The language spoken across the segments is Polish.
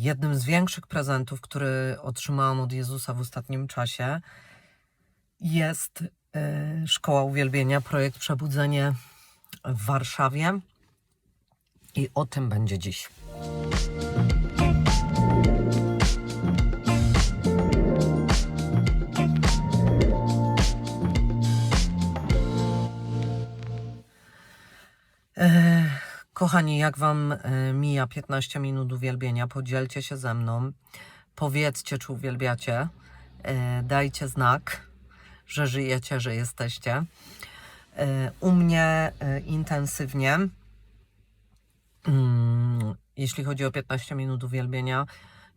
jednym z większych prezentów, który otrzymałam od Jezusa w ostatnim czasie, jest e, Szkoła Uwielbienia, projekt Przebudzenie w Warszawie. I o tym będzie dziś. Kochani, jak Wam e, mija 15 minut uwielbienia, podzielcie się ze mną. Powiedzcie, czy uwielbiacie. E, Dajcie znak, że żyjecie, że jesteście. E, U mnie intensywnie, mm, jeśli chodzi o 15 minut uwielbienia,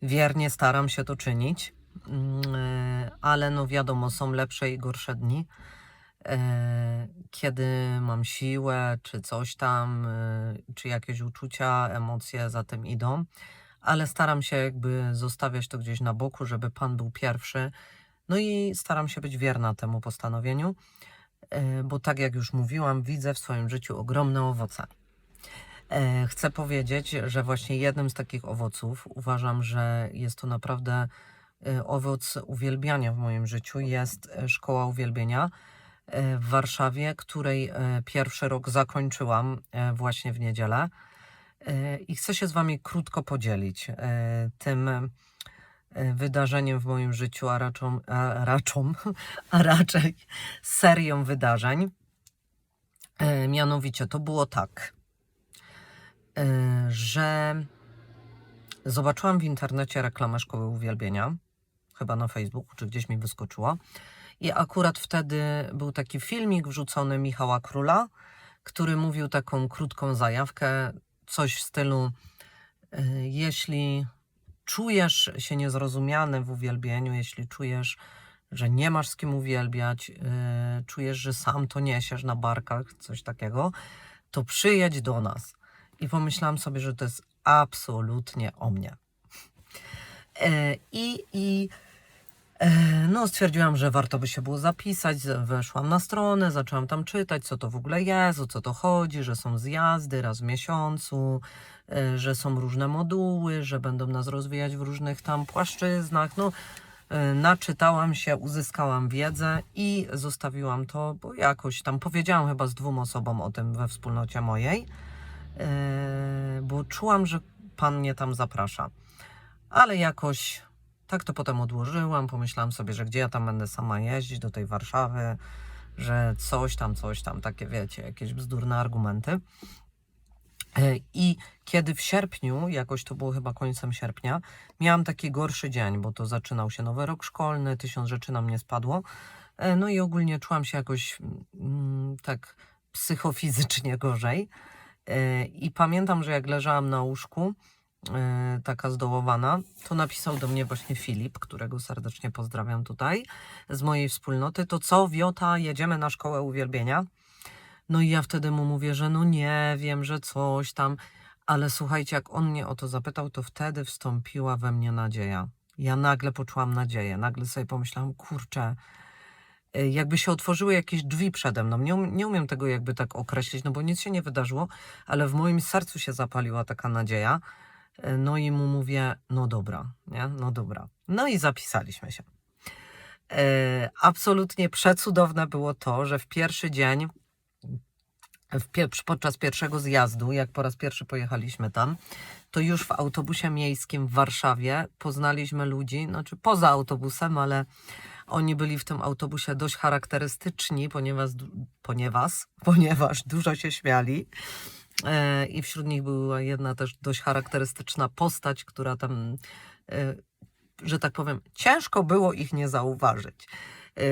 wiernie staram się to czynić, Mm, ale no wiadomo, są lepsze i gorsze dni kiedy mam siłę, czy coś tam, e, czy jakieś uczucia, emocje za tym idą, ale staram się jakby zostawiać to gdzieś na boku, żeby Pan był pierwszy. No i staram się być wierna temu postanowieniu, e, bo tak jak już mówiłam, widzę w swoim życiu ogromne owoce. E, Chcę powiedzieć, że właśnie jednym z takich owoców uważam, że jest to naprawdę e, owoc uwielbiania w moim życiu, jest e, szkoła uwielbienia e, w Warszawie, której e, pierwszy rok zakończyłam e, właśnie w niedzielę. E, I chcę się z Wami krótko podzielić e, tym e, wydarzeniem w moim życiu, a, raczą, a, raczą, a raczej serią wydarzeń. E, Mianowicie to było tak, e, że zobaczyłam w internecie reklamę Szkoły Uwielbienia, chyba na Facebooku, czy gdzieś mi wyskoczyła. I akurat wtedy był taki filmik wrzucony Michała Króla, który mówił taką krótką zajawkę, coś w stylu: y, Jeśli czujesz się niezrozumiany w uwielbieniu, jeśli czujesz, że nie masz z kim uwielbiać, y, czujesz, że sam to niesiesz na barkach, coś takiego, to przyjedź do nas. I pomyślałam sobie, że to jest absolutnie o mnie. E, I, i e, no, stwierdziłam, że warto by się było zapisać. Weszłam na stronę, zaczęłam tam czytać, co to w ogóle jest, o co to chodzi, że są zjazdy raz w miesiącu, e, że są różne moduły, że będą nas rozwijać w różnych tam płaszczyznach. No, e, naczytałam się, uzyskałam wiedzę i zostawiłam to, bo jakoś tam powiedziałam chyba z dwóm osobom o tym we wspólnocie mojej, e, bo czułam, że Pan mnie tam zaprasza. Ale jakoś tak to potem odłożyłam. Pomyślałam sobie, że gdzie ja tam będę sama jeździć do tej Warszawy, że coś tam, coś tam, takie wiecie, jakieś bzdurne argumenty. E, I kiedy w sierpniu, jakoś to było chyba końcem sierpnia, miałam taki gorszy dzień, bo to zaczynał się nowy rok szkolny, tysiąc rzeczy na mnie spadło. E, No i ogólnie czułam się jakoś mm, tak psychofizycznie gorzej. E, I pamiętam, że jak leżałam na łóżku, taka zdołowana, to napisał do mnie właśnie Filip, którego serdecznie pozdrawiam tutaj, z mojej wspólnoty, to co, Wiota, jedziemy na szkołę uwielbienia? No i ja wtedy mu mówię, że no nie wiem, że coś tam, ale słuchajcie, jak on mnie o to zapytał, to wtedy wstąpiła we mnie nadzieja. Ja nagle poczułam nadzieję, nagle sobie pomyślałam, kurczę, y, jakby się otworzyły jakieś drzwi przede mną. Nie, um, nie umiem tego jakby tak określić, no bo nic się nie wydarzyło, ale w moim sercu się zapaliła taka nadzieja. No i mu mówię, no dobra, nie? No dobra. No i zapisaliśmy się. E, absolutnie przecudowne było to, że w pierwszy dzień, w pie, podczas pierwszego zjazdu, jak po raz pierwszy pojechaliśmy tam, to już w autobusie miejskim w Warszawie poznaliśmy ludzi, znaczy poza autobusem, ale oni byli w tym autobusie dość charakterystyczni, ponieważ, ponieważ, ponieważ dużo się śmiali. E, I wśród nich była jedna też dość charakterystyczna postać, która tam, e, że tak powiem, ciężko było ich nie zauważyć. E,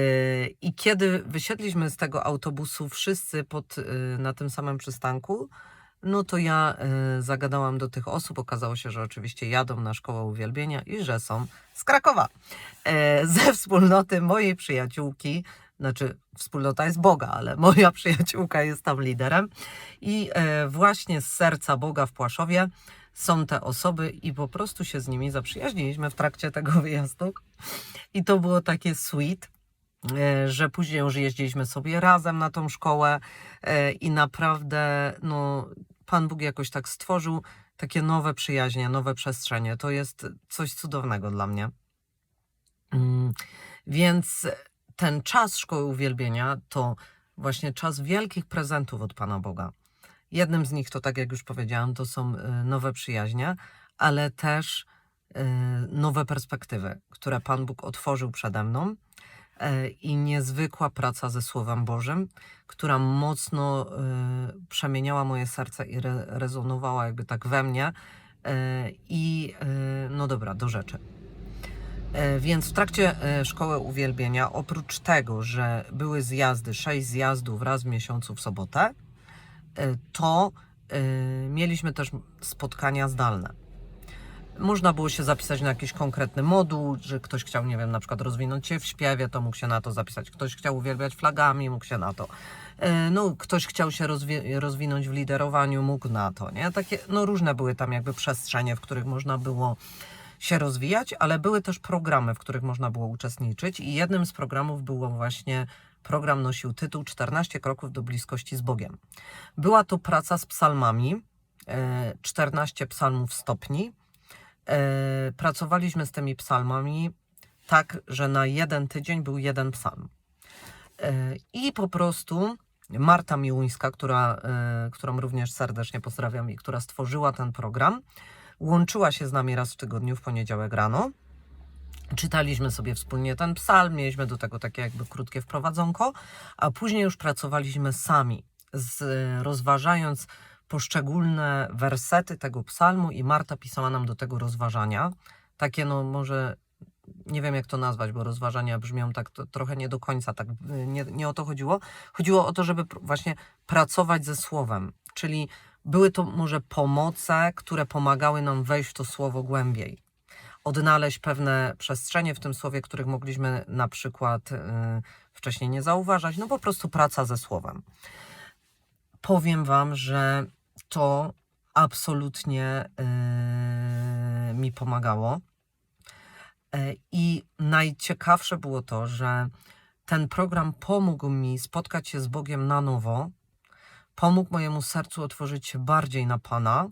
I kiedy wysiedliśmy z tego autobusu wszyscy pod, na tym samym przystanku, no to ja zagadałam do tych osób. Okazało się, że oczywiście jadą na szkołę uwielbienia i że są z Krakowa. Ze wspólnoty mojej przyjaciółki, znaczy wspólnota jest Boga, ale moja przyjaciółka jest tam liderem. I e, właśnie z serca Boga w Płaszowie są te osoby i po prostu się z nimi zaprzyjaźniliśmy w trakcie tego wyjazdu. I to było takie sweet, e, że później już jeździliśmy sobie razem na tą szkołę e, i naprawdę no, Pan Bóg jakoś tak stworzył takie nowe przyjaźnie, nowe przestrzenie. To jest coś cudownego dla mnie. Mm, Więc ten czas szkoły uwielbienia to właśnie czas wielkich prezentów od Pana Boga. Jednym z nich to, tak jak już powiedziałam, to są y, nowe przyjaźnie, ale też y, nowe perspektywy, które Pan Bóg otworzył przede mną y, i niezwykła praca ze Słowem Bożym, która mocno y, przemieniała moje serce i re, rezonowała jakby tak we mnie. Y, I no dobra, do rzeczy. E, Więc w trakcie e, szkoły uwielbienia, oprócz tego, że były zjazdy, sześć zjazdów raz w miesiącu w sobotę, e, to mieliśmy też spotkania zdalne. Można było się zapisać na jakiś konkretny moduł, że ktoś chciał, nie wiem, na przykład rozwinąć się w śpiewie, to mógł się na to zapisać. Ktoś chciał uwielbiać flagami, mógł się na to. No, ktoś chciał się rozwi- rozwinąć w liderowaniu, mógł na to, nie? Takie, no różne były tam jakby przestrzenie, w których można było się rozwijać, ale były też programy, w których można było uczestniczyć i jednym z programów było właśnie program nosił tytuł 14 kroków do bliskości z Bogiem. Była to praca z psalmami, e, 14 psalmów stopni. E, Pracowaliśmy z tymi psalmami tak, że na jeden tydzień był jeden psalm. E, I po prostu Marta Miłuńska, która, e, którą również serdecznie pozdrawiam i która stworzyła ten program, łączyła się z nami raz w tygodniu w poniedziałek rano. Czytaliśmy sobie wspólnie ten psalm, mieliśmy do tego takie jakby krótkie wprowadzonko, a później już pracowaliśmy sami, z, rozważając poszczególne wersety tego psalmu i Marta pisała nam do tego rozważania. Takie no może, nie wiem jak to nazwać, bo rozważania brzmią tak to, trochę nie do końca, tak nie, nie o to chodziło. Chodziło o to, żeby właśnie pracować ze słowem, czyli były to może pomoce, które pomagały nam wejść w to słowo głębiej. Odnaleźć pewne przestrzenie w tym słowie, których mogliśmy na przykład y, wcześniej nie zauważać. No po prostu praca ze słowem. Powiem Wam, że to absolutnie y, mi pomagało. E, I najciekawsze było to, że ten program pomógł mi spotkać się z Bogiem na nowo, pomógł mojemu sercu otworzyć się bardziej na Pana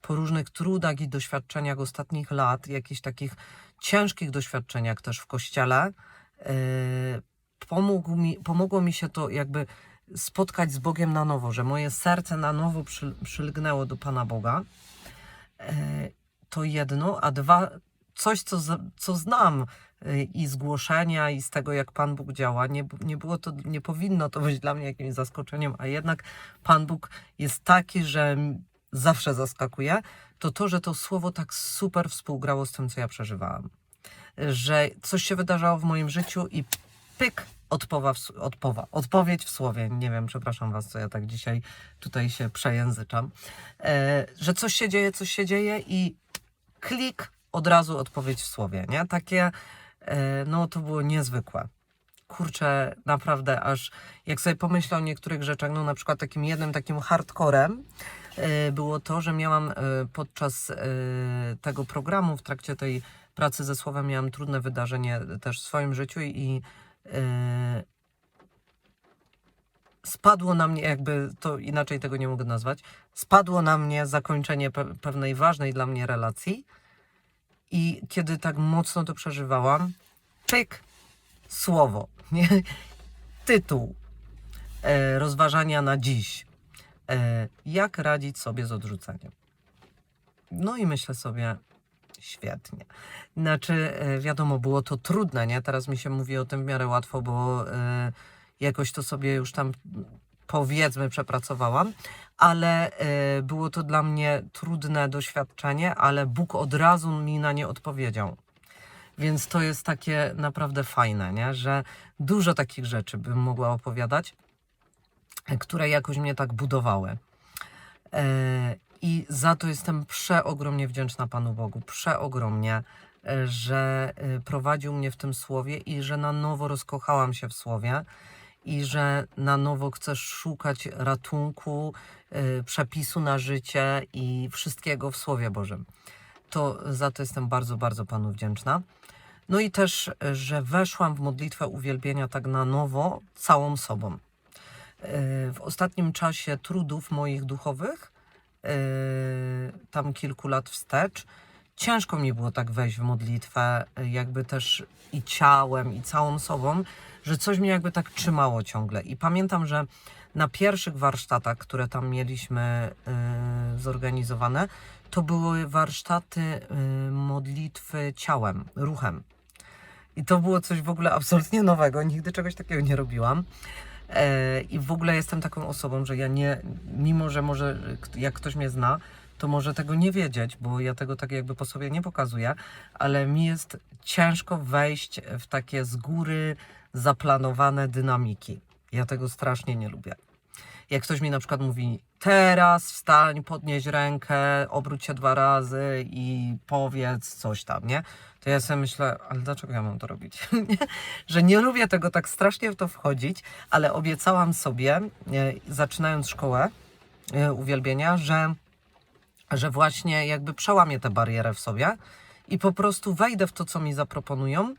po różnych trudach i doświadczeniach ostatnich lat, jakichś takich ciężkich doświadczeniach też w kościele. Yy, Pomógł mi, pomogło mi się to jakby spotkać z Bogiem na nowo, że moje serce na nowo przy, przylgnęło do Pana Boga. Yy, To jedno, a dwa, coś, co, co znam i z głoszenia, i z tego, jak Pan Bóg działa. Nie, nie było to, nie powinno to być dla mnie jakimś zaskoczeniem, a jednak Pan Bóg jest taki, że zawsze zaskakuje, to to, że to słowo tak super współgrało z tym, co ja przeżywałam. Że coś się wydarzało w moim życiu i pyk, odpowa, odpowa, odpowiedź w słowie. Nie wiem, przepraszam Was, co ja tak dzisiaj tutaj się przejęzyczam. E, że coś się dzieje, coś się dzieje i klik, od razu odpowiedź w słowie, nie? Takie, no to było niezwykłe. Kurczę, naprawdę aż jak sobie pomyślę o niektórych rzeczach, no na przykład takim jednym takim hardcorem e, było to, że miałam e, podczas e, tego programu, w trakcie tej pracy ze słowem, miałam trudne wydarzenie też w swoim życiu i e, spadło na mnie, jakby to inaczej tego nie mogę nazwać, spadło na mnie zakończenie pe pewnej ważnej dla mnie relacji. I kiedy tak mocno to przeżywałam, pyk, słowo, nie? tytuł e, rozważania na dziś. E, jak radzić sobie z odrzuceniem? No i myślę sobie, świetnie. Znaczy, e, wiadomo, było to trudne, nie? Teraz mi się mówi o tym w miarę łatwo, bo e, jakoś to sobie już tam powiedzmy przepracowałam, ale e, było to dla mnie trudne doświadczenie, ale Bóg od razu mi na nie odpowiedział. Więc to jest takie naprawdę fajne, nie? że dużo takich rzeczy bym mogła opowiadać, które jakoś mnie tak budowały. E, I za to jestem przeogromnie wdzięczna Panu Bogu, przeogromnie, e, że prowadził mnie w tym słowie i że na nowo rozkochałam się w słowie i że na nowo chcę szukać ratunku, e, przepisu na życie i wszystkiego w Słowie Bożym. To za to jestem bardzo, bardzo Panu wdzięczna. No i też, że weszłam w modlitwę uwielbienia tak na nowo całą sobą. E, W ostatnim czasie trudów moich duchowych tam kilku lat wstecz. Ciężko mi było tak wejść w modlitwę, y, jakby też i ciałem, i całą sobą, że coś mnie jakby tak trzymało ciągle. I pamiętam, że na pierwszych warsztatach, które tam mieliśmy y, zorganizowane, to były warsztaty y, modlitwy ciałem, ruchem. I to było coś w ogóle absolutnie nowego. Nigdy czegoś takiego nie robiłam. E, I w ogóle jestem taką osobą, że ja nie, mimo że może jak ktoś mnie zna, to może tego nie wiedzieć, bo ja tego tak jakby po sobie nie pokazuję, ale mi jest ciężko wejść w takie z góry zaplanowane dynamiki. Ja tego strasznie nie lubię. Jak ktoś mi na przykład mówi, teraz wstań, podnieś rękę, obróć się dwa razy i powiedz coś tam, nie? To ja sobie myślę, ale dlaczego ja mam to robić? Że nie lubię tego tak strasznie w to wchodzić, ale obiecałam sobie, e, zaczynając szkołę e, uwielbienia, że, że właśnie jakby przełamię tę barierę w sobie i po prostu wejdę w to, co mi zaproponują,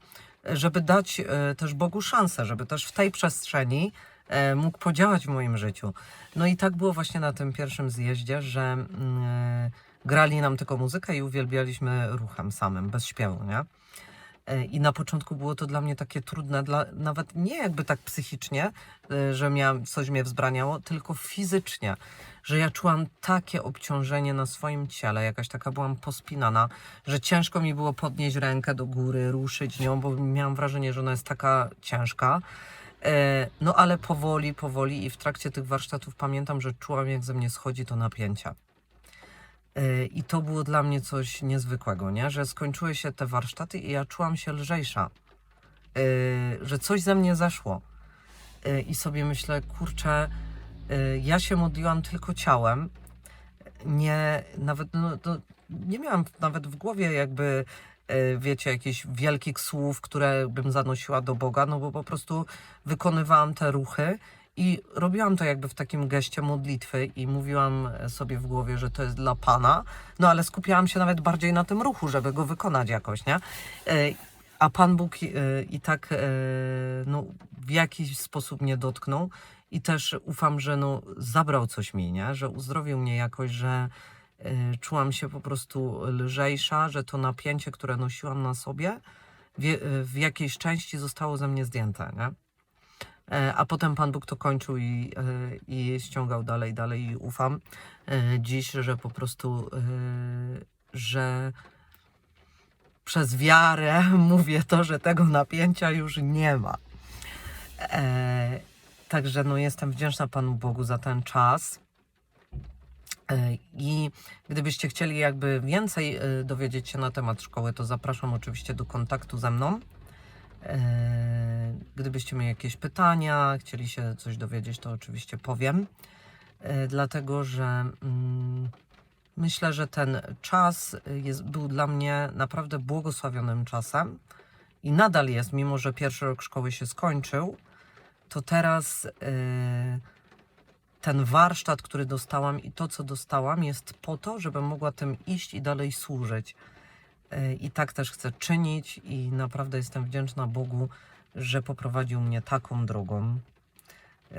żeby dać e, też Bogu szansę, żeby też w tej przestrzeni e, mógł podziałać w moim życiu. No i tak było właśnie na tym pierwszym zjeździe, że mm, e, grali nam tylko muzykę i uwielbialiśmy ruchem samym, bez śpiewu, nie? E, I na początku było to dla mnie takie trudne, dla, nawet nie jakby tak psychicznie, e, że miałam, coś mnie wzbraniało, tylko fizycznie, że ja czułam takie obciążenie na swoim ciele, jakaś taka byłam pospinana, że ciężko mi było podnieść rękę do góry, ruszyć nią, bo miałam wrażenie, że ona jest taka ciężka. E, No ale powoli, powoli i w trakcie tych warsztatów pamiętam, że czułam jak ze mnie schodzi to napięcie. E, I to było dla mnie coś niezwykłego, nie? że skończyły się te warsztaty i ja czułam się lżejsza, E, że coś ze mnie zeszło. E, I sobie myślę, kurczę, ja się modliłam tylko ciałem, nie, nawet, no, nie miałam nawet w głowie jakby, wiecie, jakichś wielkich słów, które bym zanosiła do Boga, no bo po prostu wykonywałam te ruchy i robiłam to jakby w takim geście modlitwy i mówiłam sobie w głowie, że to jest dla Pana, no ale skupiałam się nawet bardziej na tym ruchu, żeby go wykonać jakoś, nie? E, A Pan Bóg e, i tak e, no, w jakiś sposób mnie dotknął i też ufam, że no, zabrał coś mi, nie? że uzdrowił mnie jakoś, że czułam się po prostu lżejsza, że to napięcie, które nosiłam na sobie, w jakiejś części zostało ze mnie zdjęte. Nie? E, A potem Pan Bóg to kończył i, e, i ściągał dalej, dalej i ufam e, dziś, że po prostu, że przez wiarę mówię to, że tego napięcia już nie ma. Także no, jestem wdzięczna Panu Bogu za ten czas. I gdybyście chcieli jakby więcej dowiedzieć się na temat szkoły, to zapraszam oczywiście do kontaktu ze mną. E, Gdybyście mieli jakieś pytania, chcieli się coś dowiedzieć, to oczywiście powiem. E, Dlatego, że mm, myślę, że ten czas jest, był dla mnie naprawdę błogosławionym czasem i nadal jest, mimo że pierwszy rok szkoły się skończył, to teraz y, ten warsztat, który dostałam i to, co dostałam, jest po to, żebym mogła tym iść i dalej służyć. Y, I tak też chcę czynić, i naprawdę jestem wdzięczna Bogu, że poprowadził mnie taką drogą. Y,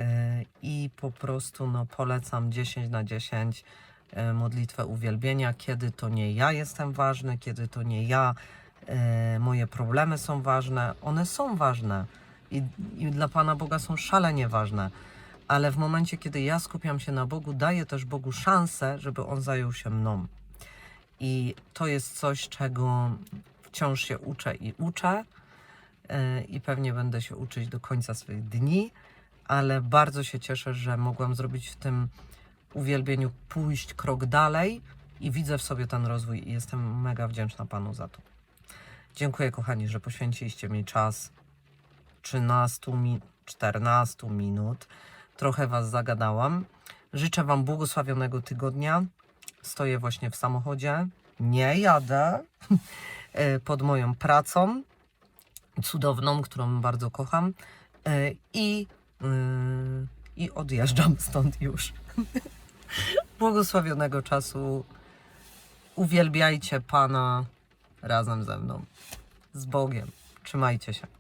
I po prostu no, polecam 10 na 10 y, modlitwę uwielbienia, kiedy to nie ja jestem ważny, kiedy to nie ja, moje problemy są ważne. One są ważne i, i dla Pana Boga są szalenie ważne. Ale w momencie, kiedy ja skupiam się na Bogu, daję też Bogu szansę, żeby On zajął się mną. I to jest coś, czego wciąż się uczę i uczę. yy, I pewnie będę się uczyć do końca swoich dni, ale bardzo się cieszę, że mogłam zrobić w tym uwielbieniu pójść krok dalej i widzę w sobie ten rozwój i jestem mega wdzięczna Panu za to. Dziękuję, kochani, że poświęciliście mi czas 13, mi- 14 minut. Trochę Was zagadałam. Życzę Wam błogosławionego tygodnia. Stoję właśnie w samochodzie. Nie jadę e, pod moją pracą cudowną, którą bardzo kocham. E, I, yy, I odjeżdżam stąd już. Błogosławionego czasu. Uwielbiajcie Pana razem ze mną. Z Bogiem. Trzymajcie się.